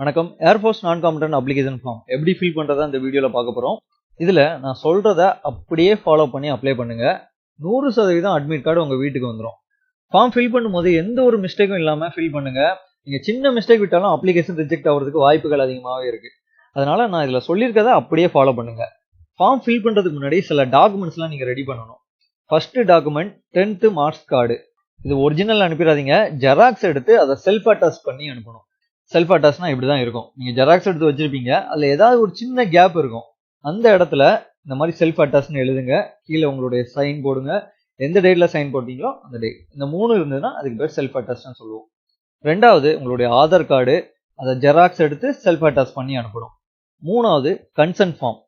வணக்கம். Air force non combatant application form எப்படி fill பண்ணுறதா இந்த வீடியோவில் பார்க்க போகிறோம் இதில் நான் சொல்கிறத அப்படியே ஃபாலோ பண்ணி அப்ளை பண்ணுங்கள் நூறு சதவீதம் அட்மிட் கார்டு உங்கள் வீட்டுக்கு வந்துடும் ஃபார்ம் ஃபில் பண்ணும்போது எந்த ஒரு மிஸ்டேக்கும் இல்லாமல் ஃபில் பண்ணுங்கள் நீங்கள் சின்ன மிஸ்டேக் விட்டாலும் அப்ளிகேஷன் ரிஜெக்ட் ஆகிறதுக்கு வாய்ப்புகள் அதிகமாகவே இருக்குது அதனால் நான் இதில் சொல்லியிருக்கதை அப்படியே ஃபாலோ பண்ணுங்கள் ஃபார்ம் ஃபில் பண்ணுறதுக்கு முன்னாடி சில டாக்குமெண்ட்ஸ்லாம் நீங்கள் ரெடி பண்ணணும். First document tenth marks card இது ஒரிஜினல் அனுப்பிடாதீங்க. ஜெராக்ஸ் எடுத்து அதை செல்ஃப் அட்டாச் பண்ணி அனுப்பணும். செல்ஃப் அட்டாச்னா இப்படி தான் இருக்கும். நீங்கள் ஜெராக்ஸ் எடுத்து வச்சுருப்பீங்க. அதில் ஏதாவது ஒரு சின்ன கேப் இருக்கும். அந்த இடத்துல இந்த மாதிரி செல்ஃப் அட்டாச்னு எழுதுங்க. கீழே உங்களுடைய சைன் போடுங்க. எந்த டேட்டில் சைன் போட்டீங்களோ அந்த டேட் இந்த மூணு இருந்ததுன்னா அதுக்கு பேர் செல்ஃப் அட்டாச்னு சொல்லுவோம். ரெண்டாவது உங்களுடைய ஆதார் கார்டு அதை ஜெராக்ஸ் எடுத்து செல்ஃப் அட்டாச் பண்ணி அனுப்பணும். மூணாவது கன்சென்ட் ஃபார்ம்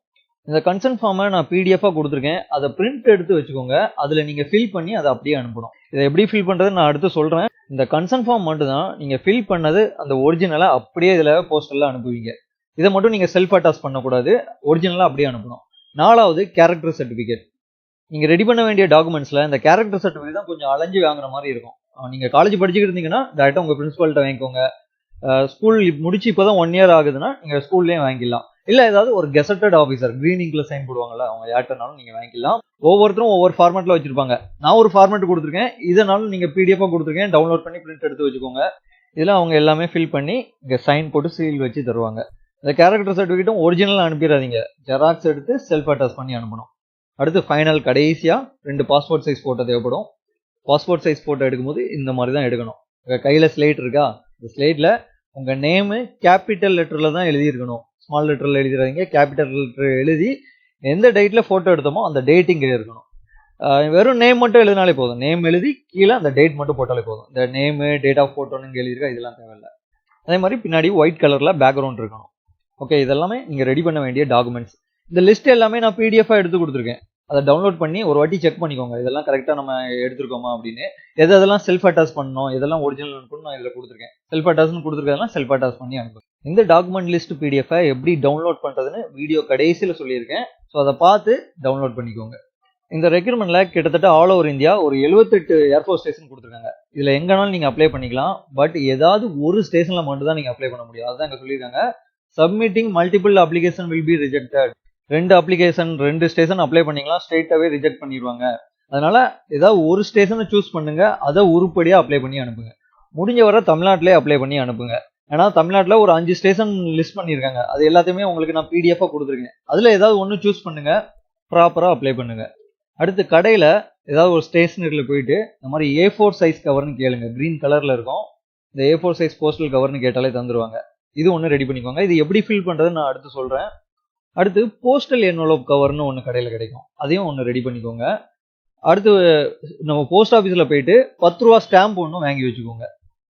இந்த கன்சென்ட் ஃபார்மை நான் பிடிஎஃபாக கொடுத்துருக்கேன். அதை பிரிண்ட் எடுத்து வச்சுக்கோங்க. அதில் நீங்கள் ஃபில் பண்ணி அதை அப்படியே அனுப்பணும். இதை எப்படி ஃபில் பண்ணுறது நான் அடுத்து சொல்கிறேன் இந்த கன்சென்ட் ஃபார்ம் மட்டும் தான் நீங்கள் ஃபில் பண்ணது அந்த ஒரிஜினலாக அப்படியே இதில் போஸ்டரில் அனுப்புவீங்க. இதை மட்டும் நீங்கள் செல்ஃப் அட்டாச் பண்ணக்கூடாது. ஒரிஜினலாக அப்படியே அனுப்பணும். நாலாவது கேரக்டர் சர்டிஃபிகேட் நீங்கள் ரெடி பண்ண வேண்டிய டாக்குமெண்ட்ஸில் இந்த கேரக்டர் சர்டிஃபிகேட் தான் கொஞ்சம் அலைஞ்சு வாங்குற மாதிரி இருக்கும். நீங்கள் காலேஜ் படிச்சுக்கிட்டு இருந்தீங்கன்னா டேரெக்டாக உங்கள் பிரின்சிபல்கிட்ட வாங்கிக்கோங்க. ஸ்கூல் முடிச்சு இப்போ தான் ஒன் இயர் ஆகுதுன்னா நீங்கள் ஸ்கூல்லேயே வாங்கிக்கலாம் இல்லை ஏதாவது ஒரு gazetted officer green ink sign போடுவாங்கல்ல அவங்க யார்ட்டனாலும் நீங்கள் வாங்கிக்கலாம். ஒவ்வொருத்தரும் ஒவ்வொரு ஃபார்மேட்டில் வச்சிருப்பாங்க. நான் ஒரு ஃபார்மேட் கொடுத்துருக்கேன். இதனாலும் நீங்கள் பிடிஎஃபாக கொடுத்துருக்கேன். டவுன்லோட் பண்ணி பிரிண்ட் எடுத்து வச்சுக்கோங்க. இதில் அவங்க எல்லாமே ஃபில் பண்ணி இங்கே சைன் போட்டு சீல் வச்சு தருவாங்க. இந்த கேரக்டர் சர்டிஃபிகேட்டும் ஒரிஜினல் அனுப்பிடாதீங்க. ஜெராக்ஸ் எடுத்து செல்ஃப் அட்டாச் பண்ணி அனுப்பணும். அடுத்து ஃபைனல் கடைசியாக ரெண்டு பாஸ்போர்ட் சைஸ் ஃபோட்டோ தேவைப்படும். பாஸ்போர்ட் சைஸ் ஃபோட்டோ எடுக்கும்போது இந்த மாதிரி தான் எடுக்கணும் கையில் ஸ்லேட் இருக்கா? இந்த ஸ்லேட்டில் உங்கள் நேமு கேபிட்டல் லெட்டரில் தான் எழுதியிருக்கணும். ஸ்மால் லெட்டரில் எழுதிடாதீங்க கேபிட்டல் லெட்டர் எழுதி எந்த டேட்டில் ஃபோட்டோ எடுத்தோமோ அந்த டேட் இங்கே இருக்கணும். வெறும் நேம் மட்டும் எழுதினாலே போதும். நேம் எழுதி கீழே அந்த டேட் மட்டும் போட்டாலே போதும். இந்த நேமு டேட் ஆஃப் ஃபோட்டோன்னு இங்கே எழுதியிருக்கா இதெல்லாம் தேவையில்லை. அதே மாதிரி பின்னாடி ஒயிட் கலரில் பேக்ரவுண்ட் இருக்கணும். ஓகே இதெல்லாமே நீங்கள் ரெடி பண்ண வேண்டிய டாக்குமெண்ட்ஸ் இந்த லிஸ்ட் எல்லாமே நான் பிடிஎஃபாக எடுத்து கொடுத்துருக்கேன். அதை டவுன்லோட் பண்ணி ஒரு வாட்டி செக் பண்ணிக்கோங்க. இதெல்லாம் கரெக்டாக நம்ம எடுத்துருக்கோமா அப்படின்னு. எது எதெல்லாம் செல்ஃப் அட்டாச் பண்ணணும் இதெல்லாம் ஒரிஜினல் அனுப்பணும் நான் இதில் கொடுத்துருக்கேன். செல்ஃப் அட்டாச்னு கொடுத்துருக்கதெல்லாம் செல்ஃப் அட்டாச் பண்ணி அனுப்புங்க. இந்த டாக்குமெண்ட் லிஸ்ட் பிடிஎஃபை எப்படி டவுன்லோட் பண்ணுறதுன்னு வீடியோ கடைசியில் சொல்லியிருக்கேன். ஸோ அதை பார்த்து டவுன்லோட் பண்ணிக்கோங்க. இந்த ரெக்யூர்மெண்ட்டில் கிட்டத்தட்ட ஆல் ஓவர் இந்தியா ஒரு எழுபத்தெட்டு ஏர்ஃபோர்ஸ் ஸ்டேஷன் கொடுத்துருக்காங்க. இதில் எங்கேனாலும் நீங்கள் அப்ளை பண்ணிக்கலாம். பட் ஏதாவது ஒரு ஸ்டேஷனில் மட்டும் தான் நீங்கள் அப்ளை பண்ண முடியும். அதுதான் இங்கே சொல்லியிருக்காங்க. Submitting multiple application will be rejected ரெண்டு அப்ளிகேஷன் ரெண்டு ஸ்டேஷன் அப்ளை பண்ணீங்களா ஸ்ட்ரெயிட்டாகவே ரிஜெக்ட் பண்ணிடுவாங்க அதனால் ஏதாவது ஒரு ஸ்டேஷனை சூஸ் பண்ணுங்கள் அதை உருப்படியாக அப்ளை பண்ணி அனுப்புங்க. முடிஞ்ச வர தமிழ்நாட்டிலே அப்ளை பண்ணி அனுப்புங்க. ஏன்னா தமிழ்நாட்டில் ஒரு அஞ்சு ஸ்டேஷன் லிஸ்ட் பண்ணியிருக்காங்க அது எல்லாத்தையுமே உங்களுக்கு நான் பிடிஎஃபாக கொடுத்துருக்கேன். அதில் ஏதாவது ஒன்று சூஸ் பண்ணுங்கள் ப்ராப்பராக அப்ளை பண்ணுங்கள் அடுத்து கடையில் ஏதாவது ஒரு ஸ்டேஷனரியில் போயிட்டு இந்த மாதிரி ஏ ஃபோர் சைஸ் கவர்னு கேளுங்க. க்ரீன் கலரில் இருக்கும். இந்த ஏ ஃபோர் சைஸ் போஸ்டல் கவர்னு கேட்டாலே தந்துடுவாங்க இது ஒன்று ரெடி பண்ணிக்கோங்க. இது எப்படி ஃபில் பண்ணுறதுன்னு நான் அடுத்து சொல்கிறேன் அடுத்து போஸ்டல் என்வலப் கவர்னு ஒன்று கடையில் கிடைக்கும். அதையும் ஒன்று ரெடி பண்ணிக்கோங்க. அடுத்து நம்ம போஸ்ட் ஆஃபீஸில் போயிட்டு பத்து ரூபா ஸ்டாம்ப் ஒன்று வாங்கி வச்சுக்கோங்க.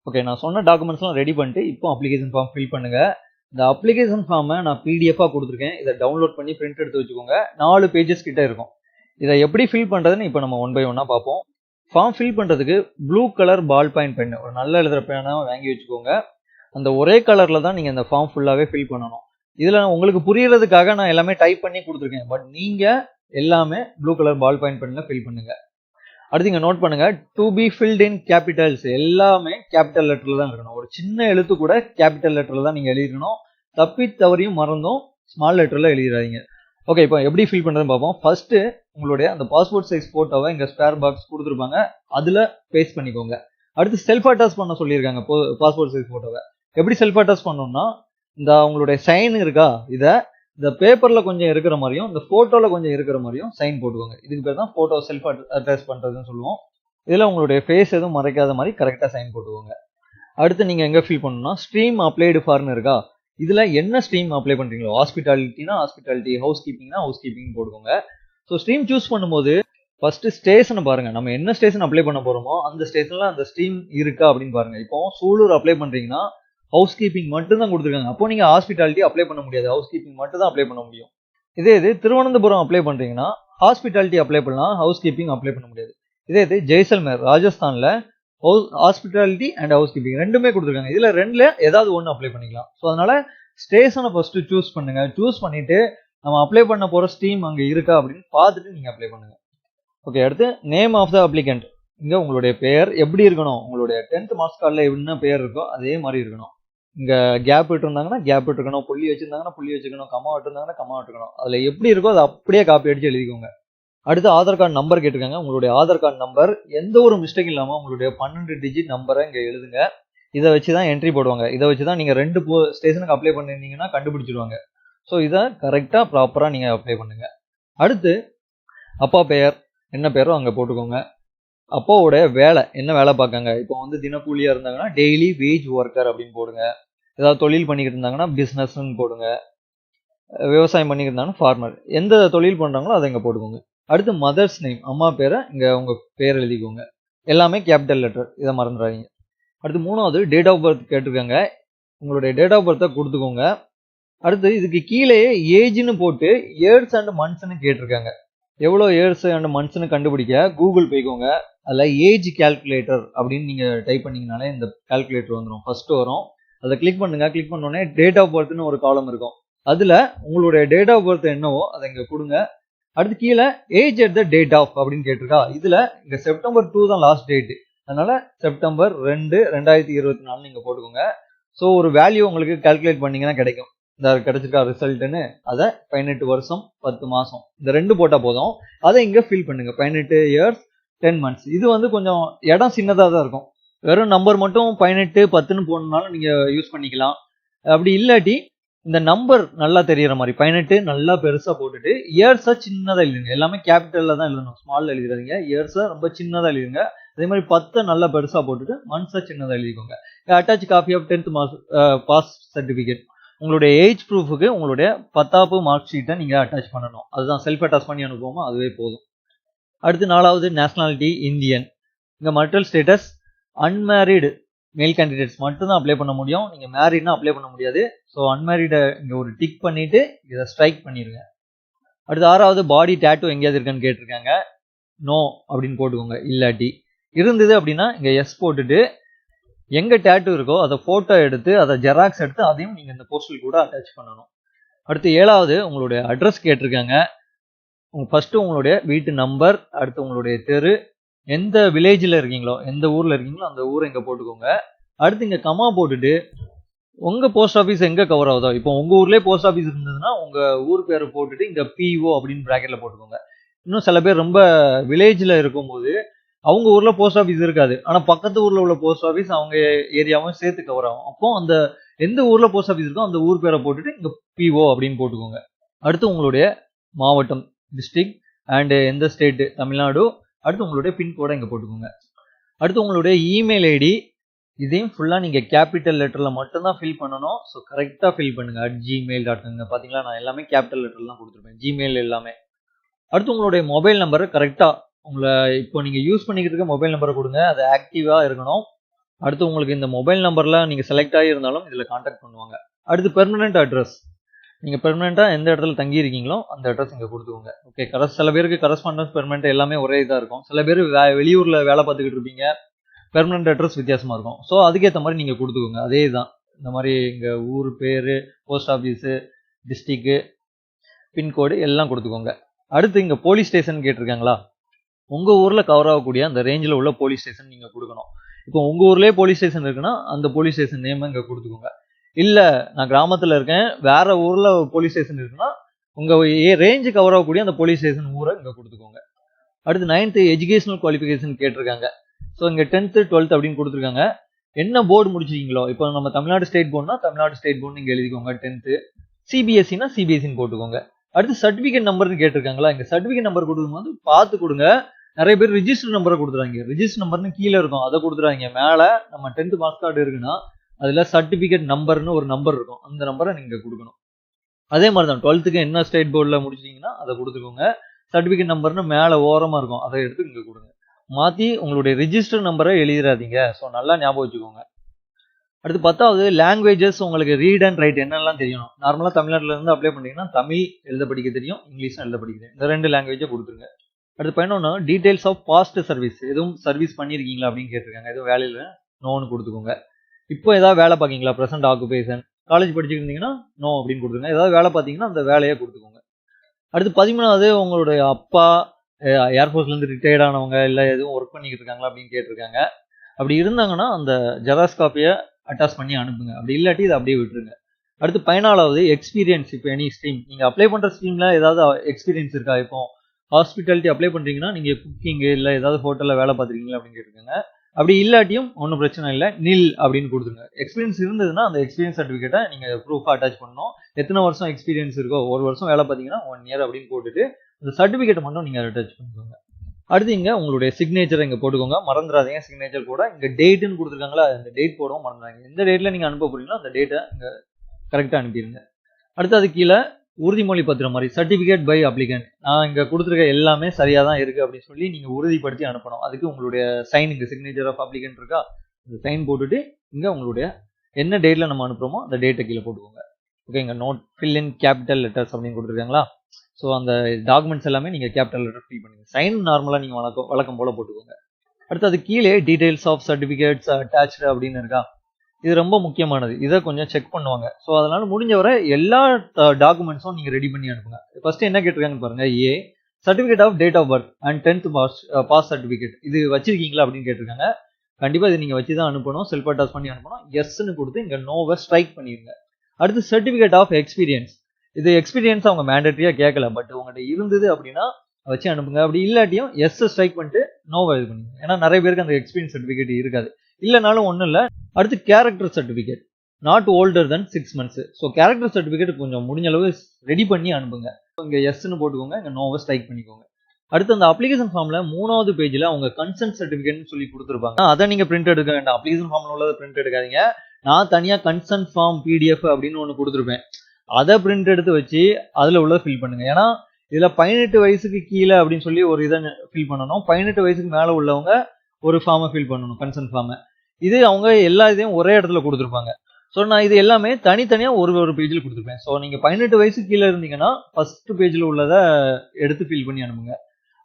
ஓகே நான் சொன்ன டாக்குமெண்ட்ஸ்லாம் ரெடி பண்ணிட்டு இப்போ அப்ளிகேஷன் ஃபார்ம் ஃபில் பண்ணுங்கள் இந்த அப்ளிகேஷன் ஃபார்மை நான் பிடிஎஃபாக கொடுத்துருக்கேன். இதை டவுன்லோட் பண்ணி பிரிண்ட் எடுத்து வச்சுக்கோங்க. நாலு பேஜஸ் கிட்ட இருக்கும். இதை எப்படி ஃபில் பண்ணுறதுன்னு இப்போ நம்ம ஒன் பை ஒன்னாக பார்ப்போம். ஃபார்ம் ஃபில் பண்ணுறதுக்கு blue colour ball point pen ஒரு நல்ல எழுதுகிற பேனாக வாங்கி வச்சுக்கோங்க. அந்த ஒரே கலரில் தான் நீங்கள் அந்த ஃபார்ம் ஃபுல்லாகவே ஃபில் பண்ணணும். இதில் உங்களுக்கு புரியறதுக்காக நான் எல்லாமே டைப் பண்ணி கொடுத்துருக்கேன். பட் நீங்கள் எல்லாமே ப்ளூ கலர் பால் பாயிண்ட் பென்னில் ஃபில் பண்ணுங்க. அடுத்து இங்கே நோட் பண்ணுங்க. To be filled in capitals எல்லாமே கேபிட்டல் லெட்டரில் தான் இருக்கணும். ஒரு சின்ன எழுத்து கூட கேபிட்டல் லெட்டரில் தான் நீங்கள் எழுதிக்கணும் தப்பி தவறியும் மறந்தும் ஸ்மால் லெட்டரில் எழுதிடாதீங்க. ஓகே இப்போ எப்படி ஃபில் பண்ணுறதுன்னு பார்ப்போம். ஃபர்ஸ்ட்டு உங்களுடைய அந்த பாஸ்போர்ட் சைஸ் ஃபோட்டோவை இங்கே ஸ்பேர் பாக்ஸ் கொடுத்துருப்பாங்க. அதில் பேஸ்ட் பண்ணிக்கோங்க. அடுத்து செல்ஃப் அட்டாச் பண்ண சொல்லியிருக்காங்க பாஸ்போர்ட் சைஸ் ஃபோட்டோவை எப்படி செல்ஃப் அட்டாச் பண்ணணும்னா இந்த அவங்களுடைய சைன் இருக்கா? இதை இந்த பேப்பரில் கொஞ்சம் இருக்கிற மாதிரியும் இந்த ஃபோட்டோவில் கொஞ்சம் இருக்கிற மாதிரியும் சைன் போட்டுக்கோங்க. இதுக்கு பேர் தான் ஃபோட்டோ செல்ஃப் அட்ரஸ் பண்ணுறதுன்னு சொல்லுவோம். இதில் உங்களுடைய ஃபேஸ் எதுவும் மறைக்காத மாதிரி கரெக்டாக சைன் போட்டுக்கோங்க. அடுத்து நீங்கள் எங்கே ஃபில் பண்ணணும்னா ஸ்ட்ரீம் அப்ளைடு ஃபார்னு இருக்கா? இதில் என்ன ஸ்ட்ரீம் அப்ளை பண்ணுறீங்களோ ஹாஸ்பிட்டாலிட்டினா ஹாஸ்பிட்டாலிட்டி ஹவுஸ் கீப்பிங்னா ஹவுஸ் கீப்பிங் போட்டுக்கோங்க. ஸோ ஸ்ட்ரீம் சூஸ் பண்ணும்போது ஃபஸ்ட்டு ஸ்டேஷனை பாருங்கள் நம்ம என்ன ஸ்டேஷன் அப்ளை பண்ண போகிறோமோ அந்த ஸ்டேஷனில் அந்த ஸ்ட்ரீம் இருக்கா அப்படின்னு பாருங்கள் இப்போ சூலூர் அப்ளை பண்ணுறீங்கன்னா ஹவுஸ் கீப்பிங் மட்டும் தான் கொடுத்துருக்காங்க. அப்போ நீங்கள் ஹாஸ்பிட்டாலிட்டி அப்ளை பண்ண முடியாது. ஹவுஸ் கீப்பிங் மட்டும் தான் அப்ளை பண்ண முடியும். இதே இது திருவனந்தபுரம் அப்ளை பண்ணுறீங்கன்னா ஹாஸ்பிட்டாலிட்டி அப்ளை பண்ணலாம் ஹவுஸ் கீப்பிங் அப்ளை பண்ண முடியாது. இதே இது ஜெய்சல்மேர் ராஜஸ்தானில் house hospitality and house keeping ரெண்டுமே கொடுத்துருக்காங்க. இதில் ரெண்டில் ஏதாவது ஒன்று அப்ளை பண்ணிக்கலாம். ஸோ அதனால் ஸ்டேஷனை ஃபஸ்ட்டு சூஸ் பண்ணுங்கள் சூஸ் பண்ணிவிட்டு நம்ம அப்ளை பண்ண போகிற ஸ்டீம் அங்கே இருக்கா அப்படின்னு பார்த்துட்டு நீங்கள் அப்ளை பண்ணுங்கள் ஓகே அடுத்து நேம் ஆஃப் த அப்ளிகண்ட் இங்கே உங்களுடைய பெயர் எப்படி இருக்கணும்? உங்களுடைய டென்த் மார்க்ஸ் கார்டில் என்ன பெயர் இருக்கோ அதே மாதிரி இருக்கணும். இங்கே கேப் விட்டுருந்தாங்கன்னா கேப் விட்டுருக்கணும். புள்ளி வச்சுருந்தாங்கன்னா புள்ளி வச்சுக்கணும் கம்மா விட்டுருந்தாங்கன்னா கம்மா விட்டுருக்கணும். அதில் எப்படி இருக்கோ அதை அப்படியே காப்பி அடித்து எழுதிக்கோங்க. அடுத்து ஆதார் கார்டு நம்பர் கேட்டிருக்காங்க. உங்களுடைய ஆதார் கார்டு நம்பர் எந்த ஒரு மிஸ்டேக் இல்லாமல் உங்களுடைய பன்னெண்டு டிஜிட் நம்பரை இங்கே எழுதுங்க. இதை வச்சு தான் என்ட்ரி போடுவாங்க. இதை வச்சு தான் நீங்கள் ரெண்டு போ ஸ்டேஷனுக்கு அப்ளை பண்ணியிருந்தீங்கன்னா கண்டுபிடிச்சிடுவாங்க ஸோ இதை கரெக்டாக ப்ராப்பராக நீங்கள் அப்ளை பண்ணுங்கள் அடுத்து அப்பா பெயர் என்ன பேரோ அங்கே போட்டுக்கோங்க. அப்பாவோடைய வேலை என்ன வேலை பார்க்காங்க? இப்போ வந்து தினக்கூலியாக இருந்தாங்கன்னா டெய்லி வேஜ் ஒர்க்கர் அப்படின்னு போடுங்க. ஏதாவது தொழில் பண்ணிக்கிட்டு இருந்தாங்கன்னா பிஸ்னஸ்ன்னு போடுங்க. விவசாயம் பண்ணிக்கிட்டு இருந்தாங்கன்னா ஃபார்மர் எந்த தொழில் பண்ணுறாங்களோ அதை இங்கே போட்டுக்கோங்க. அடுத்து மதர்ஸ் நேம் அம்மா பேரை இங்கே உங்கள் பேர் எழுதிக்கோங்க. எல்லாமே கேபிட்டல் லெட்டர் இதை மறந்துடாதீங்க. அடுத்து மூணாவது டேட் ஆஃப் பர்த் கேட்டிருக்காங்க. உங்களுடைய டேட் ஆஃப் பர்த்தை கொடுத்துக்கோங்க. அடுத்து இதுக்கு கீழே ஏஜ்னு போட்டு இயர்ஸ் அண்ட் மந்த்ஸ்னு கேட்டிருக்காங்க. எவ்வளோ இயர்ஸ் அண்ட் மந்த்ஸ்னு கண்டுபிடிக்க? கூகுள் போய்க்கோங்க. அதில் ஏஜ் கேல்குலேட்டர் அப்படின்னு நீங்கள் டைப் பண்ணிங்கனாலே இந்த கால்குலேட்டர் வந்துடும் ஃபர்ஸ்ட் வரும். அதை கிளிக் பண்ணுங்கள் கிளிக் பண்ணோடனே டேட் ஆஃப் பர்த்னு ஒரு காலம் இருக்கும். அதில் உங்களுடைய டேட் ஆஃப் பர்த் என்னவோ அதை இங்கே கொடுங்க. அடுத்து கீழே age at the date of அப்படின்னு கேட்டிருக்கா? இதில் இங்கே செப்டம்பர் டூ தான் லாஸ்ட் டேட்டு அதனால் செப்டம்பர் ரெண்டு ரெண்டாயிரத்தி இருபத்தி நாலு நீங்கள் போட்டுக்கோங்க. ஸோ ஒரு வேல்யூ உங்களுக்கு கால்குலேட் பண்ணிங்கன்னா கிடைக்கும். இந்த கிடைச்சிருக்கா ரிசல்ட்டுன்னு அதை பதினெட்டு வருஷம் பத்து மாதம் இந்த ரெண்டு போட்டால் போதும். அதை இங்கே ஃபில் பண்ணுங்கள் பதினெட்டு இயர்ஸ் டென் மந்த்ஸ் இது வந்து கொஞ்சம் இடம் சின்னதாக தான் இருக்கும். வெறும் நம்பர் மட்டும் பதினெட்டு பத்துன்னு போகணுனாலும் நீங்கள் யூஸ் பண்ணிக்கலாம். அப்படி இல்லாட்டி இந்த நம்பர் நல்லா தெரியற மாதிரி பதினெட்டு நல்லா பெருசாக போட்டுட்டு இயர்ஸாக சின்னதாக எழுதுங்க. எல்லாமே கேபிட்டலில் தான் எழுதணும். ஸ்மாலில் எழுதிடாதீங்க இயர்ஸாக ரொம்ப சின்னதாக எழுதுங்க. அதே மாதிரி பத்தை நல்லா பெருசாக போட்டுட்டு மந்த்ஸாக சின்னதாக எழுதிக்கோங்க. Attach copy of tenth marks pass certificate உங்களுடைய ஏஜ் ப்ரூஃபுக்கு உங்களுடைய பத்தாப்பு மார்க் ஷீட்டை நீங்கள் அட்டாச் பண்ணணும். அதுதான் செல்ஃப் அட்டாச் பண்ணி அனுப்புவோமோ? அதுவே போதும். அடுத்து நாலாவது நேஷனாலிட்டி இந்தியன் இங்கே marital status unmarried male candidates மட்டும்தான் அப்ளை பண்ண முடியும். நீங்கள் மேரிட்னா அப்ளை பண்ண முடியாது. ஸோ அன்மேரிடை இங்கே ஒரு டிக் பண்ணிவிட்டு இதை ஸ்ட்ரைக் பண்ணிடுங்க அடுத்து ஆறாவது பாடி டேட்டூ எங்கேயாவது இருக்கான்னு கேட்டிருக்காங்க. நோ அப்படின்னு போட்டுக்கோங்க இல்லாட்டி. இருந்தது அப்படின்னா இங்கே எஸ் போட்டுட்டு எங்கே டேட்டூ இருக்கோ அதை ஃபோட்டோ எடுத்து அதை ஜெராக்ஸ் எடுத்து அதையும் நீங்கள் இந்த போஸ்டல் கூட அட்டாச் பண்ணணும். அடுத்து ஏழாவது உங்களுடைய அட்ரஸ் கேட்டிருக்காங்க. ஃபஸ்ட்டு உங்களுடைய வீட்டு நம்பர் அடுத்து உங்களுடைய தெரு எந்த வில்லேஜில் இருக்கீங்களோ எந்த ஊரில் இருக்கீங்களோ அந்த ஊரை இங்கே போட்டுக்கோங்க. அடுத்து இங்கே கமா போட்டுட்டு உங்கள் போஸ்ட் ஆஃபீஸ் எங்கே கவர் ஆகுதோ? இப்போ உங்கள் ஊர்லேயே போஸ்ட் ஆஃபீஸ் இருந்ததுன்னா உங்கள் ஊர் பேரை போட்டுட்டு இங்கே பிஓ அப்படின்னு ப்ராக்கெட்டில் போட்டுக்கோங்க. இன்னும் சில பேர் ரொம்ப வில்லேஜில் இருக்கும்போது அவங்க ஊரில் போஸ்ட் ஆஃபீஸ் இருக்காது. ஆனால் பக்கத்து ஊரில் உள்ள போஸ்ட் ஆஃபீஸ் அவங்க ஏரியாவும் சேர்த்து கவர் ஆகும். அப்போ அந்த எந்த ஊரில் போஸ்ட் ஆஃபீஸ் இருக்கோ அந்த ஊர் பேரை போட்டுட்டு இங்கே பிஓ அப்படின்னு போட்டுக்கோங்க. அடுத்து உங்களுடைய மாவட்டம். டிஸ்ட்ரிக்ட் அண்டு எந்த ஸ்டேட்டு தமிழ்நாடு. அடுத்து உங்களுடைய பின்கோடை இங்கே போட்டுக்கோங்க. அடுத்து உங்களுடைய இமெயில் ஐடி இதையும் ஃபுல்லாக நீங்கள் கேபிட்டல் லெட்டரில் மட்டும்தான் ஃபில் பண்ணணும். ஸோ கரெக்டாக ஃபில் பண்ணுங்கள் அட் ஜிமெயில் டாட் பார்த்தீங்களா நான் எல்லாமே கேபிட்டல் லெட்டரில் தான் கொடுத்துருப்பேன். ஜிமெயில் எல்லாமே. அடுத்து உங்களுடைய மொபைல் நம்பரை கரெக்டாக உங்களை இப்போ நீங்கள் யூஸ் பண்ணிக்கிட்டு இருக்க மொபைல் நம்பரை கொடுங்க. அது ஆக்டிவாக இருக்கணும். அடுத்து உங்களுக்கு இந்த மொபைல் நம்பரில் நீங்கள் செலக்ட் ஆகியிருந்தாலும் இதில் காண்டாக்ட் பண்ணுவாங்க. அடுத்து பெர்மனெண்ட் அட்ரஸ் நீங்கள் பெர்மனெண்ட்டாக எந்த இடத்துல தங்கியிருக்கீங்களோ அந்த அட்ரஸ் இங்கே கொடுத்துக்கோங்க. ஓகே கரஸ் சில பேருக்கு கரஸ்பாண்டன்ஸ் பெர்மனெண்ட் எல்லாமே ஒரே இதாக இருக்கும். சில பேர் வே வெளியூரில் வேலை பார்த்துக்கிட்டு இருப்பீங்க. பெர்மனெண்ட் அட்ரஸ் வித்தியாசமாக இருக்கும். ஸோ அதுக்கேற்ற மாதிரி நீங்கள் கொடுத்துக்கோங்க. அதே தான். இந்த மாதிரி இங்கே ஊர் பேர் போஸ்ட் ஆஃபீஸு டிஸ்ட்ரிக்கு பின்கோடு எல்லாம் கொடுத்துக்கோங்க. அடுத்து இங்கே போலீஸ் ஸ்டேஷன் கேட்டிருக்காங்களா? உங்கள் ஊரில் கவர் ஆகக்கூடிய அந்த ரேஞ்சில் உள்ள போலீஸ் ஸ்டேஷன் நீங்கள் கொடுக்கணும். இப்போ உங்கள் ஊர்லேயே போலீஸ் ஸ்டேஷன் இருக்குன்னா அந்த போலீஸ் ஸ்டேஷன் நேம் இங்கே கொடுத்துக்கோங்க. இல்லை நான் கிராமத்தில் இருக்கேன். வேற ஊரில் போலீஸ் ஸ்டேஷன் இருக்குன்னா உங்கள் ஏ ரேஞ்சு கவர் ஆகக்கூடிய அந்த போலீஸ் ஸ்டேஷன் ஊரை இங்கே கொடுத்துக்கோங்க. அடுத்து நைன்த்து எஜுகேஷனல் குவாலிஃபிகேஷன் கேட்டிருக்காங்க. ஸோ இங்கே டென்த்து டுவெல்த் அப்படின்னு கொடுத்துருக்காங்க. என்ன போர்டு முடிச்சிருக்கீங்களோ? இப்போ நம்ம தமிழ்நாடு ஸ்டேட் போர்டுனா தமிழ்நாடு ஸ்டேட் போர்டு நீங்கள் எழுதிக்கோங்க டென்த்து சிபிஎஸ்சினா சிபிஎஸ்சின்னு போட்டுக்கோங்க. அடுத்து சர்டிஃபிகேட் நம்பர்னு கேட்டிருக்காங்களா? இங்கே சர்டிஃபிகேட் நம்பர் கொடுக்கும்போது பார்த்து கொடுங்க. நிறைய பேர் ரிஜிஸ்டர் நம்பரை கொடுத்துறாங்க. ரிஜிஸ்டர் நம்பர்னு கீழே இருக்கும். அதை கொடுத்துறாங்க. மேலே நம்ம டென்த்து மார்க் கார்டு இருக்குன்னா அதில் சர்டிஃபிகேட் நம்பர்னு ஒரு நம்பர் இருக்கும். அந்த நம்பரை நீங்கள் கொடுக்கணும். அதே மாதிரி தான் டுவெல்த்துக்கு என்ன ஸ்டேட் போர்டில் முடிச்சிட்டிங்கன்னா அதை கொடுத்துக்கோங்க. சர்டிஃபிகேட் நம்பர்னு மேலே ஓரமாக இருக்கும். அதை எடுத்து இங்கே கொடுங்க. மாற்றி உங்களுடைய ரிஜிஸ்டர் நம்பரை எழுதிடாதீங்க. ஸோ நல்லா ஞாபகம் வச்சுக்கோங்க. அடுத்து பத்தாவது லாங்குவேஜஸ் உங்களுக்கு ரீட் அண்ட் ரைட் என்னெல்லாம் தெரியணும்? நார்மலாக தமிழ்நாட்டில் இருந்து அப்ளை பண்ணிங்கன்னா தமிழ் எழுத படிக்க தெரியும் இங்கிலீஷும் எழுத படிக்க தெரியும். இந்த ரெண்டு லாங்குவேஜை கொடுத்துருங்க. அடுத்து பதினொன்று டீடைல்ஸ் ஆஃப் பாஸ்ட் சர்வீஸ் எதுவும் சர்வீஸ் பண்ணியிருக்கீங்களா அப்படின்னு கேட்டிருக்காங்க. எதுவும் வேலையில்? நோன்னு கொடுத்துக்கோங்க. இப்போ ஏதாவது வேலை பார்க்கீங்களா ப்ரெசென்ட் ஆக்குபேஷன் காலேஜ் படிச்சுட்டு இருந்தீங்கன்னா நோ அப்படின்னு கொடுத்துருங்க. ஏதாவது வேலை பார்த்தீங்கன்னா அந்த வேலையை கொடுத்துக்கோங்க. அடுத்து பதிமூணாவது உங்களுடைய அப்பா ஏர்ஃபோர்ஸ்லேருந்து ரிட்டையர்ட் ஆனவங்க இல்லை எதுவும் ஒர்க் பண்ணிக்கிட்டு இருக்காங்களா அப்படின்னு கேட்டிருக்காங்க. அப்படி இருந்தாங்கன்னா அந்த ஜெராக்ஸ் காப்பியை அட்டாச் பண்ணி அனுப்புங்க. அப்படி இல்லாட்டி இதை அப்படியே விட்டுருங்க. அடுத்து பதினாலாவது எக்ஸ்பீரியன்ஸ் இப்போ எனி ஸ்ட்ரீம் நீங்கள் அப்ளை பண்ணுற ஸ்ட்ரீமில் ஏதாவது எக்ஸ்பீரியன்ஸ் இருக்கா? இப்போ ஹாஸ்பிட்டாலிட்டி அப்ளை பண்ணுறீங்கன்னா நீங்கள் குக்கிங்கு இல்லை ஏதாவது ஹோட்டலில் வேலை பார்த்துருக்கீங்களா அப்படின்னு கேட்டிருக்காங்க. அப்படி இல்லாட்டியும் ஒன்றும் பிரச்சனை இல்லை. நில் அப்படின்னு கொடுத்துருங்க. எக்ஸ்பீரியன்ஸ் இருந்ததுன்னா அந்த எக்ஸ்பீரியன்ஸ் சர்டிஃபிகேட்டை நீங்கள் ப்ரூஃபாக அட்டாச் பண்ணணும். எத்தனை வருஷம் எக்ஸ்பீரியன்ஸ் இருக்கோ ஒரு வருஷம் வேலை பார்த்தீங்கன்னா ஒன் இயர் அப்படின்னு போட்டுட்டு அந்த சர்டிஃபிகேட்டை மட்டும் நீங்கள் அட்டாச் பண்ணிக்கோங்க. அடுத்து இங்கே உங்களுடைய சிக்னேச்சரை இங்கே போட்டுக்கோங்க. மறந்துடாதீங்க. சிக்னேச்சர் கூட இங்கே டேட்டுன்னு கொடுத்துருக்காங்களா அந்த டேட் போடவும் மறந்துடாங்க எந்த டேட்டில் நீங்கள் அனுப்ப போறீங்களோ அந்த டேட்டை இங்கே கரெக்டாக அனுப்பிடுங்க. அடுத்து அது கீழே உறுதிமொழி பத்திரம் மாதிரி சர்டிஃபிகேட் பை அப்ளிகன்ட் நான் இங்கே கொடுத்துருக்க எல்லாமே சரியாக தான் இருக்குது அப்படின்னு சொல்லி நீங்கள் உறுதிப்படுத்தி அனுப்பணும். அதுக்கு உங்களுடைய சைன் இங்கே சிக்னேச்சர் ஆஃப் அப்ளிகன்ட் இருக்கா? இந்த சைன் போட்டுட்டு இங்கே உங்களுடைய என்ன டேட்டில் நம்ம அனுப்புகிறோமோ அந்த டேட்டை கீழே போட்டுக்கோங்க. ஓகே இங்கே note fill in capital letters அப்படின்னு கொடுத்துருக்காங்களா? ஸோ அந்த டாக்குமெண்ட்ஸ் எல்லாமே நீங்கள் கேபிட்டல் லெட்டர் ஃபில் பண்ணுங்கள் சைன் நார்மலாக நீங்கள் வழக்கம் வழக்கம் போல் போட்டுக்கோங்க. அடுத்து அது கீழே டீடைல்ஸ் ஆஃப் சர்டிஃபிகேட்ஸ் அட்டாச்சு அப்படின்னு இருக்கா? இது ரொம்ப முக்கியமானது. இதை கொஞ்சம் செக் பண்ணுவாங்க. ஸோ அதனால முடிஞ்ச வரை எல்லா டாக்குமெண்ட்ஸும் நீங்கள் ரெடி பண்ணி அனுப்புங்க. ஃபர்ஸ்ட் என்ன கேட்டிருக்காங்கன்னு பாருங்க. A certificate of date of birth and tenth pass pass certificate இது வச்சிருக்கீங்களா அப்படின்னு கேட்டிருக்காங்க. கண்டிப்பாக இது நீங்கள் வச்சு தான் அனுப்பணும். செல்ஃப் அட்டாச் பண்ணி அனுப்பணும். எஸ்ன்னு கொடுத்து இங்கே நோவை ஸ்ட்ரைக் பண்ணிடுங்க அடுத்து சர்டிஃபிகேட் ஆஃப் எக்ஸ்பீரியன்ஸ் இது எக்ஸ்பீரியன்ஸ் அவங்க மேண்டட்ரியாக கேட்கல. பட் உங்கள்கிட்ட இருந்தது அப்படின்னா வச்சு அனுப்புங்க. அப்படி இல்லாட்டியும் எஸ் ஸ்ட்ரைக் பண்ணிட்டு நோவை இது பண்ணுங்க ஏன்னா நிறைய பேருக்கு அந்த எக்ஸ்பீரியன்ஸ் சர்டிஃபிகேட் இருக்காது. இல்லைனாலும் ஒன்றும் இல்லை. அடுத்து character certificate not older than six months so character certificate கொஞ்சம் முடிஞ்ச அளவு ரெடி பண்ணி அனுப்புங்க. இங்கே எஸ்ன்னு போட்டுக்கோங்க. இங்கே நோவை ஸ்ட்ரைக் பண்ணிக்கோங்க. அடுத்து அந்த அப்ளிகேஷன் ஃபார்மில் மூணாவது பேஜில் அவங்க கன்சென்ட் சர்டிஃபிகேட்னு சொல்லி கொடுத்துருப்பாங்க. அதை நீங்கள் பிரிண்ட் எடுக்க வேண்டாம். அப்ளிகேஷன் ஃபார்மில் உள்ளதை பிரிண்ட் எடுக்காதீங்க. நான் தனியாக கன்சென்ட் ஃபார்ம் பிடிஎஃப் அப்படின்னு ஒன்று கொடுத்துருப்பேன். அதை பிரிண்ட் எடுத்து வச்சு அதில் உள்ளதை ஃபில் பண்ணுங்க. ஏன்னா இதில் பதினெட்டு வயசுக்கு கீழே அப்படின்னு சொல்லி ஒரு இதை ஃபில் பண்ணணும். பதினெட்டு வயசுக்கு மேலே உள்ளவங்க ஒரு ஃபார்மை ஃபில் பண்ணணும் கன்சென்ட் ஃபார்மை இது அவங்க எல்லா இதையும் ஒரே இடத்துல கொடுத்துருப்பாங்க. ஸோ நான் இது எல்லாமே தனித்தனியாக ஒரு ஒரு பேஜில் கொடுத்துருப்பேன். ஸோ நீங்கள் பதினெட்டு வயசுக்கு கீழே இருந்தீங்கன்னா ஃபஸ்ட்டு பேஜில் உள்ளதை எடுத்து ஃபில் பண்ணி அனுப்புங்க.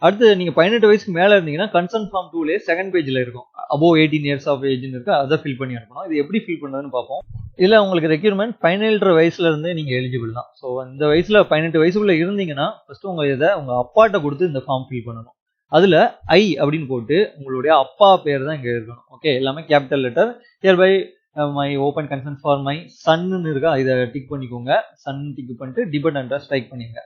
அடுத்து நீங்கள் பதினெட்டு வயசுக்கு மேலே இருந்தீங்கன்னா கன்சென்ட் ஃபார்ம் டூலே செகண்ட் பேஜில் இருக்கும். அபோவ் எயிட்டீன் இயர்ஸ் ஆஃப் ஏஜ்னு இருக்கு அதை ஃபில் பண்ணி அனுப்பணும். இது எப்படி ஃபில் பண்ணுறதுன்னு பார்ப்போம். இதில் உங்களுக்கு ரெக்யூர்மெண்ட் பதினேழு வயசுல இருந்தே நீங்கள் எலிஜிபிள் தான். ஸோ இந்த வயசில் பதினெட்டு வயசுக்குள்ளே இருந்தீங்கன்னா ஃபஸ்ட்டு உங்கள் இதை உங்கள் அப்பாட்ட கொடுத்து இந்த ஃபார்ம் ஃபில் பண்ணணும். அதில் ஐ அப்படின்னு போட்டு உங்களுடைய அப்பா பேர் தான் இங்கே இருக்கணும். ஓகே எல்லாமே capital letter hereby my own consent for my சன்னு இருக்கா? இதை டிக் பண்ணிக்கோங்க. சன் டிக் பண்ணிட்டு டிபெண்டாக ஸ்ட்ரைக் பண்ணிங்க.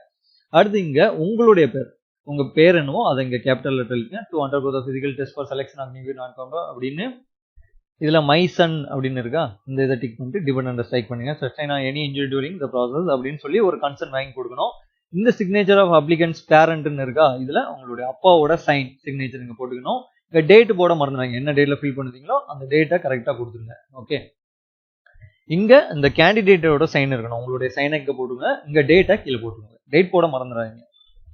அடுத்து இங்கே உங்களுடைய பேர். உங்கள் பேர் என்னவோ அதை இங்கே கேபிட்டல் லெட்டர் இருக்கு டூ ஹண்ட்ரட் கோத physical test for selection of new non அப்படின்னு இதில் மை சன் அப்படின்னு இருக்கா? இந்த இதை டிக் பண்ணிட்டு டிபெண்ட் ஸ்ட்ரைக் பண்ணுங்க. சஸ்டைனா any injury during the process அப்படின்னு சொல்லி ஒரு கன்சர்ன் வாங்கி கொடுக்கணும். இந்த சிக்னேச்சர் ஆஃப் அப்ளிகன்ஸ் பேரண்ட்னு இருக்கா இதுல உங்களுடைய அப்பாவோட சைன் சிக்னேச்சர் நீங்க போட்டுக்கணும். இங்க டேட் போட மறந்துடாங்க என்ன டேட்ல ஃபில் பண்ணுறீங்களோ அந்த டேட்டை கரெக்டா கொடுத்துருங்க. ஓகே இங்க இந்த கேண்டிடேட்டோட சைன் இருக்கணும். உங்களுடைய சைனை இங்க போட்டுங்க. இங்க டேட்டை கீழே போட்டுருங்க டேட் போட மறந்துடாதீங்க.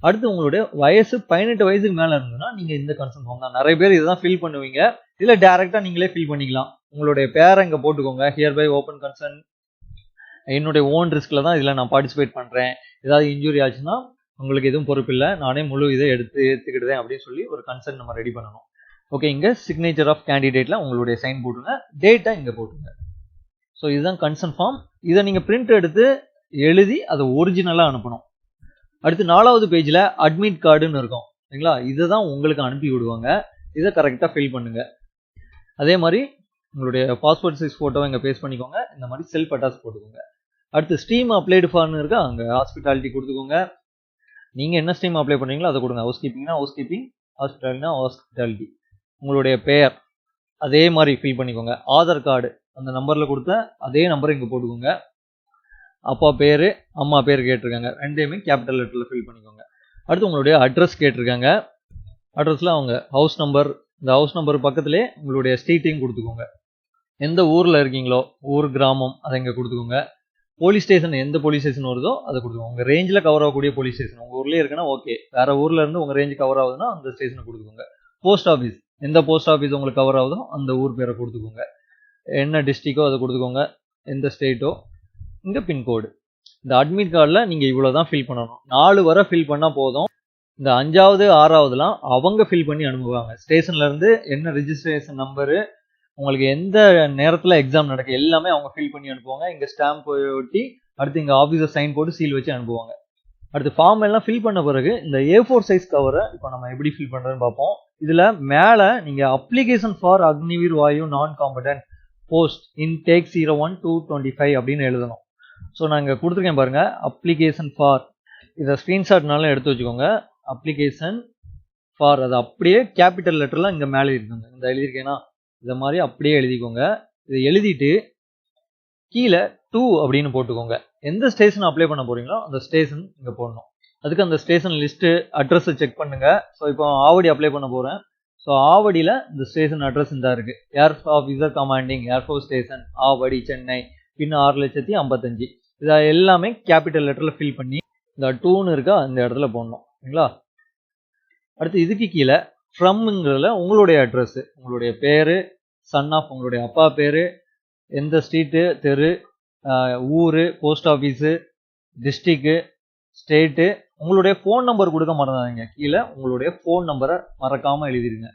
அடுத்து உங்களுடைய வயசு பதினெட்டு வயசுக்கு மேல இருந்ததுன்னா நீங்க இந்த கன்சர்ன் ஃபார்ம் தான். நிறைய பேர் இதுதான் ஃபில் பண்ணுவீங்க. இல்லை டேரக்டா நீங்களே ஃபில் பண்ணிக்கலாம். உங்களுடைய பேரை இங்க போட்டுக்கோங்க. ஹியர் பை ஓப்பன் கன்சர்ன் என்னுடைய ஓன் ரிஸ்கில் தான் இதில் நான் பார்ட்டிசிபேட் பண்ணுறேன் ஏதாவது இன்ஜுரி ஆச்சுன்னா உங்களுக்கு எதுவும் பொறுப்பு இல்லை. நானே முழு இதை எடுத்து எடுத்துக்கிடுதேன் அப்படின்னு சொல்லி ஒரு கன்சர்ன் நம்ம ரெடி பண்ணணும். ஓகே இங்கே சிக்னேச்சர் ஆஃப் கேண்டிடேட்டில் உங்களுடைய சைன் போட்டுங்க. டேட்டா இங்கே போட்டுங்க. ஸோ இதுதான் கன்சர்ன் ஃபார்ம் இதை நீங்கள் பிரிண்ட் எடுத்து எழுதி அதை ஒரிஜினலாக அனுப்பணும். அடுத்து நாலாவது பேஜில் அட்மிட் கார்டுன்னு இருக்கும். சரிங்களா? இதை தான் உங்களுக்கு அனுப்பி விடுவாங்க. இதை கரெக்டாக ஃபில் பண்ணுங்கள் அதே மாதிரி உங்களுடைய பாஸ்போர்ட் சைஸ் ஃபோட்டோவை இங்கே பேஸ்ட் பண்ணிக்கோங்க. இந்த மாதிரி செல்ஃப் அட்டாச் போட்டுக்கோங்க. அடுத்து ஸ்ட்ரீம் அப்ளைடு ஃபார்னு இருக்கா? அங்கே ஹாஸ்பிட்டாலிட்டி கொடுத்துக்கோங்க. நீங்கள் என்ன ஸ்ட்ரீம் அப்ளை பண்ணுறீங்களோ அதை கொடுங்க. ஹவுஸ் கீப்பிங்னா ஹவுஸ் கீப்பிங் ஹாஸ்பிட்டாலிட்டினா ஹாஸ்பிட்டாலிட்டி உங்களுடைய பெயர் அதே மாதிரி ஃபில் பண்ணிக்கோங்க. ஆதார் கார்டு அந்த நம்பரில் கொடுத்த அதே நம்பரை இங்கே போட்டுக்கோங்க. அப்பா பேர் அம்மா பேர் கேட்டிருக்காங்க. ரெண்டையுமே கேபிட்டல் லெட்டரில் ஃபில் பண்ணிக்கோங்க. அடுத்து உங்களுடைய அட்ரஸ் கேட்டிருக்காங்க. அட்ரஸில் அவங்க ஹவுஸ் நம்பர் இந்த ஹவுஸ் நம்பர் பக்கத்துலேயே உங்களுடைய ஸ்ட்ரீட்டையும் கொடுத்துக்கோங்க. எந்த ஊரில் இருக்கீங்களோ ஊர் கிராமம் அதை இங்கே கொடுத்துக்கோங்க. போலீஸ் ஸ்டேஷன் எந்த போலீஸ் ஸ்டேஷன் வருதோ அதை கொடுத்துக்கோங்க உங்கள் ரேஞ்சில் கவர் ஆகக்கூடிய போலீஸ் ஸ்டேஷன் உங்கள் ஊர்லேயே இருக்குன்னா ஓகே வேறு ஊரில் இருந்து உங்கள் ரேஞ்ச் கவர் ஆகுதுன்னா அந்த ஸ்டேஷனை கொடுத்துக்கோங்க. போஸ்ட் ஆஃபீஸ் எந்த போஸ்ட் ஆஃபீஸ் உங்களுக்கு கவர் ஆகுதோ அந்த ஊர் பேரை கொடுத்துக்கோங்க. என்ன டிஸ்ட்ரிக்கோ அதை கொடுத்துக்கோங்க. எந்த ஸ்டேட்டோ இங்கே பின்கோடு இந்த அட்மிட் கார்டில் நீங்கள் இவ்வளோ தான் ஃபில் பண்ணணும். நாலு வரை ஃபில் பண்ணால் போதும். இந்த அஞ்சாவது ஆறாவதுலாம் அவங்க ஃபில் பண்ணி அனுப்புவாங்க. ஸ்டேஷன்லேருந்து என்ன ரிஜிஸ்ட்ரேஷன் நம்பரு உங்களுக்கு எந்த நேரத்தில் எக்ஸாம் நடக்கு எல்லாமே அவங்க ஃபில் பண்ணி அனுப்புவாங்க. இங்கே ஸ்டாம்ப் ஒட்டி அடுத்து இங்கே ஆஃபீஸர் சைன் போட்டு சீல் வச்சு அனுப்புவாங்க. அடுத்து ஃபார்ம் எல்லாம் ஃபில் பண்ண பிறகு இந்த ஏ ஃபோர் சைஸ் கவரை இப்போ நம்ம எப்படி ஃபில் பண்ணுறதுன்னு பார்ப்போம். இதில் மேலே நீங்கள் application for Agniveer Vayu non combatant post intake zero one two twenty five அப்படின்னு எழுதணும். ஸோ நான் இங்கே கொடுத்துருக்கேன் பாருங்கள் அப்ளிகேஷன் ஃபார் இதை ஸ்க்ரீன்ஷாட்னாலும் எடுத்து வச்சுக்கோங்க. அப்ளிகேஷன் ஃபார் அது அப்படியே கேபிட்டல் லெட்டர்லாம் இங்கே மேலே இருக்குங்க இந்த எழுதியிருக்கேன்னா இதை மாதிரி அப்படியே எழுதிக்கோங்க. இதை எழுதிட்டு கீழே டூ அப்படின்னு போட்டுக்கோங்க. எந்த ஸ்டேஷன் அப்ளை பண்ண போறீங்களோ அந்த ஸ்டேஷன் இங்கே போடணும். அதுக்கு அந்த ஸ்டேஷன் லிஸ்ட்டு அட்ரஸை செக் பண்ணுங்க. ஸோ இப்போ ஆவடி அப்ளை பண்ண போகிறேன் ஸோ ஆவடியில் இந்த ஸ்டேஷன் அட்ரஸ் இந்த இருக்கு. Air officer commanding air force station Avadi Chennai pin ஆறு லட்சத்தி ஐம்பத்தஞ்சு. இதை எல்லாமே கேபிட்டல் லெட்டரில் ஃபில் பண்ணி இந்த டூன்னு இருக்கா அந்த இடத்துல போடணும். சரிங்களா? அடுத்து இதுக்கு கீழே ஃப்ரம்ங்கிறதுல உங்களுடைய அட்ரஸ் உங்களுடைய பேர் சன் ஆஃப் உங்களுடைய அப்பா பேர் எந்த ஸ்ட்ரீட்டு தெரு ஊர் போஸ்ட் ஆஃபீஸு டிஸ்ட்ரிக்கு ஸ்டேட்டு உங்களுடைய ஃபோன் நம்பர் கொடுக்க மறந்துடாதீங்க. கீழே உங்களுடைய ஃபோன் நம்பரை மறக்காமல் எழுதிடுங்க.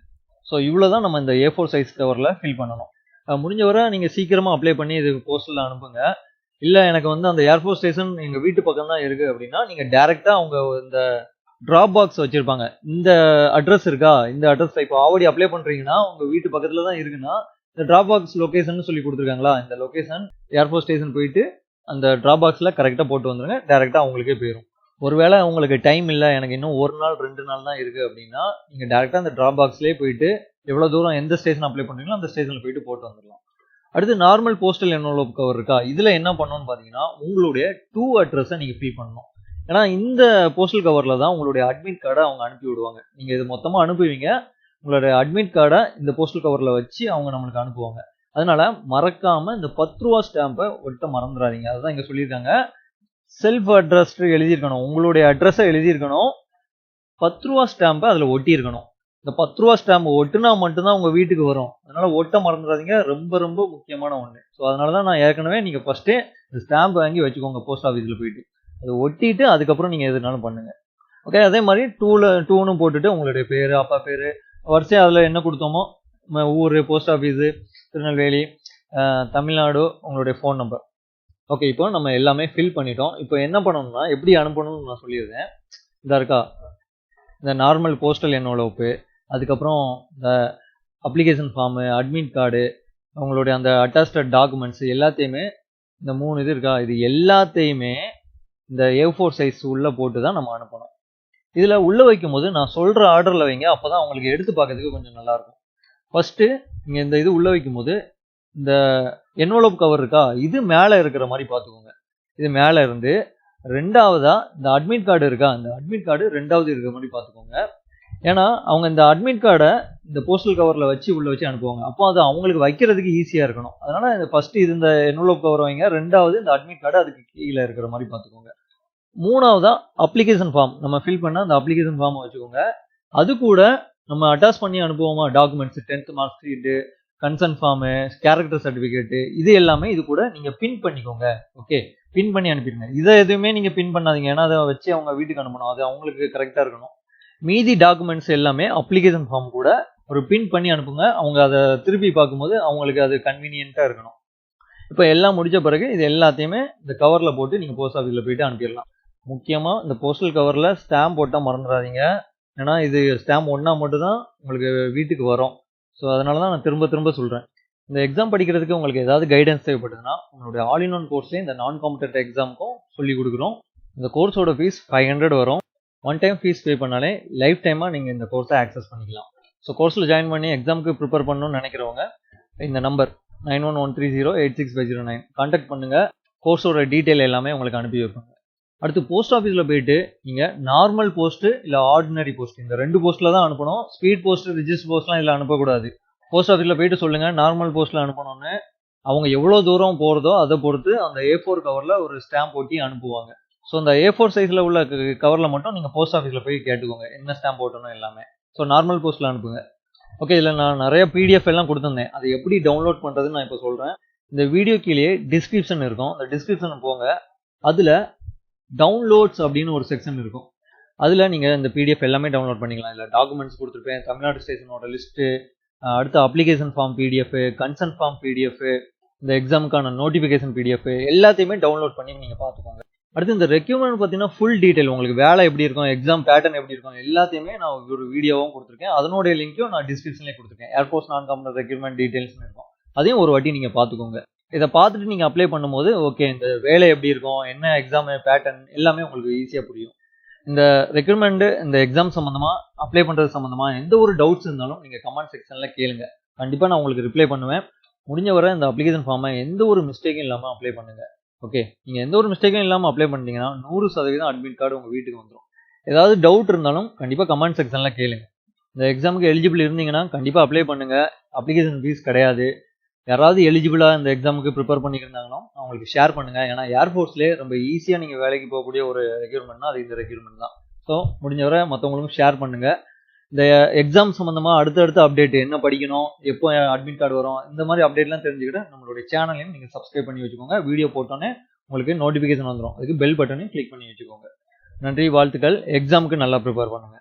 ஸோ இவ்வளோ தான் நம்ம இந்த ஏ ஃபோர் சைஸ் கவரில் ஃபில் பண்ணணும். முடிஞ்ச வரை நீங்கள் சீக்கிரமாக அப்ளை பண்ணி இது போஸ்டலில் அனுப்புங்க. இல்லை எனக்கு வந்து அந்த ஏர்ஃபோர்ஸ் ஸ்டேஷன் எங்கள் வீட்டு பக்கம் தான் இருக்குது அப்படின்னா நீங்கள் டேரெக்டாக அவங்க இந்த ட்ராப் பாக்ஸ் வச்சுருப்பாங்க. இந்த அட்ரஸ் இருக்கா? இந்த அட்ரஸ் இப்போ ஆவடி அப்ளை பண்ணுறீங்கன்னா உங்கள் வீட்டு பக்கத்தில் தான் இருக்குன்னா இந்த ட்ராப் பாக்ஸ் லொக்கேஷன் சொல்லி கொடுத்துருக்காங்களா? இந்த லொக்கேஷன் ஏர்போர்ட் ஸ்டேஷன் போயிட்டு அந்த ட்ராப் பாக்ஸில் கரெக்டாக போட்டு வந்துடுங்க டேரெக்டாக அவங்களுக்கே போயிடும் ஒருவேளை உங்களுக்கு டைம் இல்லை எனக்கு இன்னும் ஒரு நாள் ரெண்டு நாள் தான் இருக்குது அப்படின்னா நீங்கள் டேரெக்டாக அந்த ட்ராப் பாக்ஸ்லேயே போயிட்டு எவ்வளோ தூரம் எந்த ஸ்டேஷன் அப்ளை பண்ணுறீங்களோ அந்த ஸ்டேஷனில் போயிட்டு போட்டு வந்துடலாம் அடுத்து நார்மல் போஸ்டல் என்வலப் கவர் இருக்கா? இதில் என்ன பண்ணணும்னு பார்த்தீங்கன்னா உங்களுடைய டூ அட்ரஸை நீங்கள் ஃபில் பண்ணணும். ஏன்னா இந்த போஸ்டல் கவரில் தான் உங்களுடைய அட்மிட் கார்டை அவங்க அனுப்பி விடுவாங்க. நீங்கள் இது மொத்தமாக அனுப்புவீங்க. உங்களுடைய அட்மிட் கார்டை இந்த போஸ்டல் கவரில் வச்சு அவங்க நம்மளுக்கு அனுப்புவாங்க. அதனால மறக்காம இந்த பத்து ரூபா ஸ்டாம்பை ஒட்ட மறந்துடாதீங்க. அதுதான் இங்கே சொல்லியிருக்காங்க. செல்ஃப் அட்ரஸ் எழுதியிருக்கணும். உங்களுடைய அட்ரஸை எழுதியிருக்கணும். பத்து ரூபா ஸ்டாம்பை அதில் ஒட்டியிருக்கணும். இந்த பத்து ரூபா ஸ்டாம்ப் ஒட்டுனா மட்டும்தான் உங்கள் வீட்டுக்கு வரும். அதனால ஒட்ட மறந்துடாதீங்க. ரொம்ப ரொம்ப முக்கியமான ஒன்று ஸோ அதனால தான் நான் ஏற்கனவே நீங்கள் ஃபஸ்ட்டே இந்த ஸ்டாம்ப் வாங்கி வச்சுக்கோங்க போஸ்ட் ஆஃபீஸில் போயிட்டு. அதை ஒட்டிட்டு அதுக்கப்புறம் நீங்கள் எதுனாலும் பண்ணுங்க. ஓகே அதே மாதிரி டூவில் டூன்னு போட்டுட்டு உங்களுடைய பேர் அப்பா பேர் வரிசையாக அதில் என்ன கொடுத்தோமோ ஊர் போஸ்ட் ஆஃபீஸு திருநெல்வேலி தமிழ்நாடு உங்களுடைய ஃபோன் நம்பர் ஓகே இப்போ நம்ம எல்லாமே ஃபில் பண்ணிட்டோம். இப்போ என்ன பண்ணணும்னா எப்படி அனுப்பணும்னு நான் சொல்லியிருந்தேன் இதாக இருக்கா? இந்த நார்மல் போஸ்டல் என்வலப்பு அதுக்கப்புறம் இந்த அப்ளிகேஷன் ஃபார்மு அட்மிட் கார்டு உங்களுடைய அந்த அட்டாஸ்டட் டாக்குமெண்ட்ஸ் எல்லாத்தையுமே இந்த மூணு இது இருக்கா? இது எல்லாத்தையுமே இந்த ஏ ஃபோர் சைஸ் உள்ளே போட்டு தான் நம்ம அனுப்பணும். இதில் உள்ளே வைக்கும்போது நான் சொல்கிற ஆர்டரில் வைங்க அப்போ தான் அவங்களுக்கு எடுத்து பார்க்கறதுக்கு கொஞ்சம் நல்லாயிருக்கும் ஃபஸ்ட்டு நீங்கள் இந்த இது உள்ளே வைக்கும்போது இந்த என்வலப் கவர் இருக்கா இது மேலே இருக்கிற மாதிரி பார்த்துக்கோங்க இது மேலே இருந்து ரெண்டாவதாக இந்த அட்மிட் கார்டு இருக்கா இந்த அட்மிட் கார்டு ரெண்டாவது இருக்கிற மாதிரி பார்த்துக்கோங்க ஏன்னா அவங்க இந்த அட்மிட் கார்டை இந்த போஸ்டல் கவரில் வச்சு உள்ளே வச்சு அனுப்புவாங்க. அப்போ அது அவங்களுக்கு வைக்கிறதுக்கு ஈஸியாக இருக்கணும். அதனால் இந்த ஃபஸ்ட்டு இது இந்த என்வலப் கவர் வைங்க ரெண்டாவது இந்த அட்மிட் கார்டு அதுக்கு கீழே இருக்கிற மாதிரி பார்த்துக்கோங்க மூணாவதா அப்ளிகேஷன் ஃபார்ம் நம்ம ஃபில் பண்ண அந்த அப்ளிகேஷன் ஃபார்மை வச்சுக்கோங்க. அது கூட நம்ம அட்டாச் பண்ணி அனுப்புவோமா? Documents tenth mark sheet concern form character certificate இது எல்லாமே இது கூட நீங்கள் பின் பண்ணிக்கோங்க. ஓகே பின் பண்ணி அனுப்பிடுங்க. இதை எதுவுமே நீங்கள் பின் பண்ணாதீங்க. ஏன்னா அதை வச்சு அவங்க வீட்டுக்கு அனுப்பணும். அது அவங்களுக்கு கரெக்டாக இருக்கணும். மீதி டாக்குமெண்ட்ஸ் எல்லாமே அப்ளிகேஷன் ஃபார்ம் கூட ஒரு பின் பண்ணி அனுப்புங்க. அவங்க அதை திருப்பி பார்க்கும்போது அவங்களுக்கு அது கன்வீனியண்ட்டாக இருக்கணும். இப்போ எல்லாம் முடிஞ்ச பிறகு இது எல்லாத்தையுமே இந்த கவரில் போட்டு நீங்கள் போஸ்ட் ஆஃபீஸில் போயிட்டு அனுப்பிடலாம். முக்கியமாக இந்த போஸ்டல் கவரில் ஸ்டாம்ப் போட்டால் மறந்துடாதீங்க ஏன்னா இது ஸ்டாம்ப் ஒன்றா மட்டும் தான் உங்களுக்கு வீட்டுக்கு வரும். ஸோ அதனால தான் நான் திரும்ப திரும்ப சொல்கிறேன் இந்த எக்ஸாம் படிக்கிறதுக்கு உங்களுக்கு ஏதாவது கைடன்ஸ் தேவைப்படுதுன்னா உங்களுடைய ஆல் இன் ஒன் கோர்ஸ்லேயே இந்த நான் காம்படேட்டிவ் எக்ஸாமுக்கும் சொல்லி கொடுக்குறோம். இந்த கோர்ஸோட ஃபீஸ் ஃபைவ் ஹண்ட்ரட் வரும். ஒன் டைம் ஃபீஸ் பே பண்ணாலே லைஃப் டைமாக நீங்கள் இந்த கோர்ஸை ஆக்சஸ் பண்ணிக்கலாம். ஸோ கோர்ஸில் ஜாயின் பண்ணி எக்ஸாமுக்கு ப்ரிப்பேர் பண்ணணும்னு நினைக்கிறவங்க இந்த number nine one one three zero eight six five zero nine contact பண்ணுங்கள் கோர்ஸோட டீட்டெயில் எல்லாமே உங்களுக்கு அனுப்பி வைப்பாங்க. அடுத்து போஸ்ட் ஆஃபீஸில் போயிட்டு நீங்கள் நார்மல் போஸ்ட்டு இல்லை ஆர்டினரி போஸ்ட் இந்த ரெண்டு போஸ்ட்டில் தான் அனுப்பணும். ஸ்பீட் போஸ்ட் ரிஜிஸ்டர் போஸ்ட்லாம் இதில் அனுப்பக்கூடாது. போஸ்ட் ஆஃபீஸில் போயிட்டு சொல்லுங்கள் நார்மல் போஸ்ட்டில் அனுப்பணும்னு. அவங்க எவ்வளோ தூரம் போகிறதோ அதை பொறுத்து அந்த ஏ ஃபோர் கவரில் ஒரு ஸ்டாம்ப் ஒட்டி அனுப்புவாங்க. ஸோ அந்த ஏ ஃபோர் சைஸில் உள்ள கவரில் மட்டும் நீங்கள் போஸ்ட் ஆஃபீஸில் போய் கேட்டுக்கோங்க என்ன ஸ்டாம்ப் போட்டணும் எல்லாமே. ஸோ நார்மல் போஸ்ட்டில் அனுப்புங்க. ஓகே இதில் நான் நிறைய பிடிஎஃப் எல்லாம் கொடுத்துருந்தேன். அதை எப்படி டவுன்லோட் பண்ணுறதுன்னு நான் இப்போ சொல்கிறேன் இந்த வீடியோ கீழே டிஸ்கிரிப்ஷன் இருக்கும். அந்த டிஸ்கிரிப்ஷன் போங்க. அதில் டவுன்லோட்ஸ் அப்படின்னு ஒரு செக்ஷன் இருக்கும். அதில் நீங்கள் இந்த பிடிஎஃப் எல்லாமே டவுன்லோட் பண்ணிக்கலாம். இல்லை டாக்குமெண்ட்ஸ் கொடுத்துருப்பேன். தமிழ்நாடு ஸ்டேஷனோட லிஸ்ட்டு அடுத்த application form PDF concern form PDF இந்த எக்ஸாமுக்கான நோட்டிஃபிகேஷன் பிடிஎஃப் எல்லாத்தையுமே டவுன்லோட் பண்ணி நீங்கள் பார்த்துக்கோங்க. அடுத்து இந்த ரெக்யூமெண்ட் பார்த்தீங்கன்னா ஃபுல் டீட்டெயில் உங்களுக்கு வேலை எப்படி இருக்கும் எக்ஸாம் பேட்டர்ன் எப்படி இருக்கும் எல்லாத்தையுமே நான் ஒரு வீடியோவும் கொடுத்துருக்கேன். அதனுடைய லிங்க்கும் நான் டிஸ்கிரிப்ஷன்லேயே கொடுத்துருக்கேன். ஏர்ஃபோர்ஸ் நான் கம்பெனி ரெக்யூர்மெண்ட் டீட்டெயில்ஸ்னு இருக்கும். அதையும் ஒரு வாட்டி நீங்கள் பார்த்துக்கோங்க. இதை பார்த்துட்டு நீங்கள் அப்ளை பண்ணும்போது ஓகே இந்த வேலை எப்படி இருக்கும் என்ன எக்ஸாம் பேட்டர்ன் எல்லாமே உங்களுக்கு ஈஸியாக புரியும். இந்த ரெக்ரூட்மெண்ட்டு இந்த எக்ஸாம் சம்மந்தமாக அப்ளை பண்ணுறது சம்மந்தமாக எந்த ஒரு டவுட்ஸ் இருந்தாலும் நீங்கள் கமெண்ட் செக்ஷனில் கேளுங்க. கண்டிப்பாக நான் உங்களுக்கு ரிப்ளை பண்ணுவேன். முடிஞ்ச வரை இந்த அப்ளிகேஷன் ஃபார்மை எந்த ஒரு மிஸ்டேக்கும் இல்லாமல் அப்ளை பண்ணுங்கள் ஓகே நீங்கள் எந்த ஒரு மிஸ்டேக்கும் இல்லாமல் அப்ளை பண்ணிட்டீங்கன்னா நூறு சதவீதம் அட்மிட் கார்டு உங்கள் வீட்டுக்கு வந்துடும் ஏதாவது டவுட் இருந்தாலும் கண்டிப்பாக கமெண்ட் செக்ஷனில் கேளுங்க. இந்த எக்ஸாமுக்கு எலிஜிபிள் இருந்தீங்கன்னா கண்டிப்பாக அப்ளை பண்ணுங்கள் அப்ளிகேஷன் ஃபீஸ் கிடையாது. யாராவது எலிஜிபிளாக இந்த எக்ஸாமுக்கு ப்ரிப்பேர் பண்ணியிருந்தாங்களோ அவங்களுக்கு ஷேர் பண்ணுங்கள் ஏன்னா ஏர்ஃபோர்ஸ்லேயே ரொம்ப ஈஸியாக நீங்கள் வேலைக்கு போகக்கூடிய ஒரு ரெக்யூர்மெண்ட்னா அது இந்த ரெக்யூர்மெண்ட் தான். ஸோ முடிஞ்சவரை மற்றவங்களுக்கும் ஷேர் பண்ணுங்கள் இந்த எக்ஸாம் சம்மந்தமாக அடுத்தடுத்த அப்டேட் என்ன படிக்கணும் எப்போ அட்மிட் கார்டு வரும் இந்த மாதிரி அப்டேட்லாம் தெரிஞ்சுக்கிட்டு நம்மளுடைய சேனலையும் நீங்கள் சப்ஸ்கிரைப் பண்ணி வச்சுக்கோங்க. வீடியோ போட்டோன்னே உங்களுக்கு நோட்டிஃபிகேஷன் வந்துடும் அதுக்கு பெல் பட்டனையும் கிளிக் பண்ணி வச்சுக்கோங்க. நன்றி வாழ்த்துக்கள். எக்ஸாமுக்கு நல்லா ப்ரிப்பேர் பண்ணுங்கள்